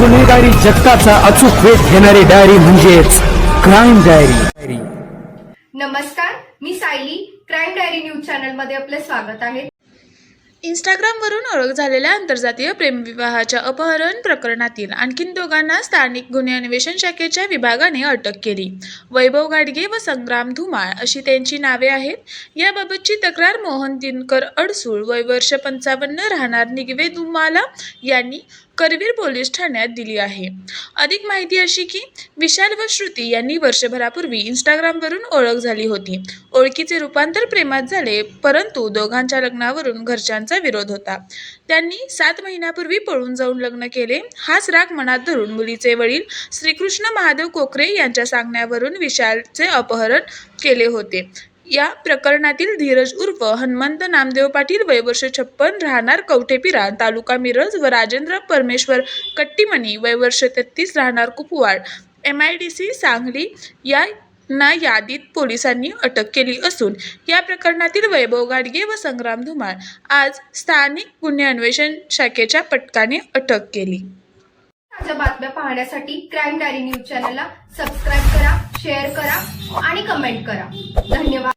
गुन्हेगारी जगताचा अचूक वेध घेणारी डायरी म्हणजेच क्राईम डायरी नमस्कार मी सायली. क्राईम डायरी न्यूज चॅनलमध्ये आपले स्वागत आहे. इंस्टाग्रामवरून ओळख झालेल्या आंतरजातीय प्रेमविवाहाच्या अपहरण प्रकरणातील आणखीन दोघांना स्थानिक गुन्हे अन्वेषण शाखेच्या विभागाने अटक केली. वैभव गाडगे व संग्राम धुमाळ अशी त्यांची नावे आहेत. याबाबतची तक्रार मोहन दिनकर अडसूळ वय वर्ष पंचावन्न राहणार निगवे दुमाला यांनी करवीर पोलीस ठाण्यात दिली आहे. अधिक माहिती अशी की विशाल व श्रुती यांनी वर्षभरापूर्वी इंस्टाग्रामवरून ओळख झाली होती. ओळखीचे रूपांतर प्रेमात झाले परंतु दोघांच्या लग्नावरून घरच्यांचा विरोध होता. त्यांनी सात महिन्यापूर्वी पळून जाऊन लग्न केले. हाच राग मनात धरून मुलीचे वडील श्रीकृष्ण महादेव कोकरे यांच्या सांगण्यावरून विशालचे अपहरण केले होते. या प्रकरणातील धीरज उर्फ हनुमंत नामदेव पाटील वयवर्ष छप्पन राहणार कवठेपिरा तालुका मिरज व राजेंद्र परमेश्वर कट्टीमणी वयवर्ष तेहतीस राहणार Kupwad. M I D C Sangli या ना यादीत पोलिसांनी अटक केली असून या प्रकरणातील वैभव गाडगे व संग्राम धुमाळ आज स्थानिक गुन्हे अन्वेषण शाखेच्या पटकाने अटक केली. ताज्या बातम्या पाहण्यासाठी क्राईम डायरी न्यूज चॅनलला सबस्क्राईब करा शेअर करा आणि कमेंट करा. धन्यवाद.